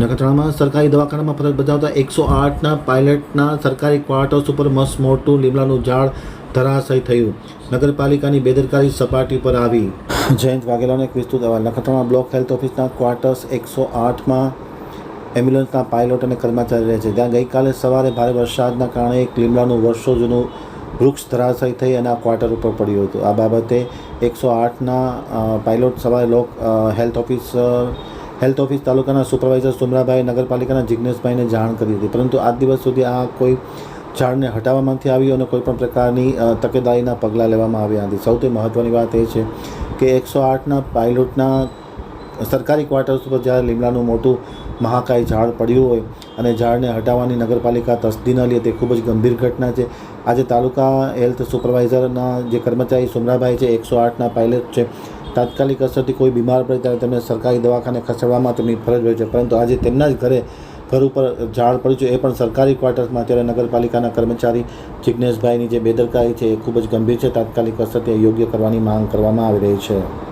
નખત્રાણામાં સરકારી દવાખાનામાં ફરજ બજાવતા એકસો આઠના પાયલટના સરકારી ક્વાર્ટર્સ ઉપર મસ્ત મોટું લીમડાનું ઝાડ ધરાશય થયું. નગરપાલિકાની બેદરકારી સપાટી પર આવી. જયંત વાઘેલાને એક વિસ્તૃત અહેવાલ. નખત્રાણા બ્લોક હેલ્થ ઓફિસના ક્વાર્ટર્સ એકસો આઠમાં એમ્બ્યુલન્સના પાયલોટ અને કર્મચારી રહે છે. ત્યાં ગઈકાલે સવારે ભારે વરસાદના કારણે એક લીમડાનું વર્ષો જૂનું વૃક્ષ ધરાશય થઈ અને આ ક્વાર્ટર ઉપર પડ્યું હતું. આ બાબતે એકસો આઠના પાયલોટ સવારે લોક હેલ્થ ઓફિસ અ, હેલ્થ ઓફિસ તાલુકાના સુપરવાઇઝર સુમરાભાઈ, નગરપાલિકાના જિજ્ઞેશભાઈને જાણ કરી હતી. પરંતુ આજ દિવસ સુધી આ કોઈ ઝાડને હટાવવામાં નથી આવ્યું અને કોઈપણ પ્રકારની તકેદારીના પગલાં લેવામાં આવ્યા નથી. સૌથી મહત્ત્વની વાત એ છે કે એકસો આઠના પાયલોટના સરકારી ક્વાર્ટર્સ ઉપર જ્યારે લીમડાનું મોટું મહાકાય ઝાડ પડ્યું હોય અને ઝાડને હટાવવાની નગરપાલિકા તસ્દી ન લે તે ખૂબ જ ગંભીર ઘટના છે. આજે તાલુકા હેલ્થ સુપરવાઇઝરના જે કર્મચારી સુમરાભાઈ છે, એકસો આઠના પાયલટ છે તાત્કાલિક અસરથી કોઈ બીમાર પડે ત્યારે તેમને સરકારી દવાખાને ખસેડવામાં તેમની ફરજ હોય છે. પરંતુ આજે તેમના જ ઘરે ઘર ઉપર ઝાડ પડ્યું છે. એ પણ સરકારી ક્વાર્ટર્સમાં. અત્યારે નગરપાલિકાના કર્મચારી જિજ્ઞેશભાઈની જે બેદરકારી છે એ ખૂબ જ ગંભીર છે. તાત્કાલિક અસરથી યોગ્ય કરવાની માંગ કરવામાં આવી રહી છે.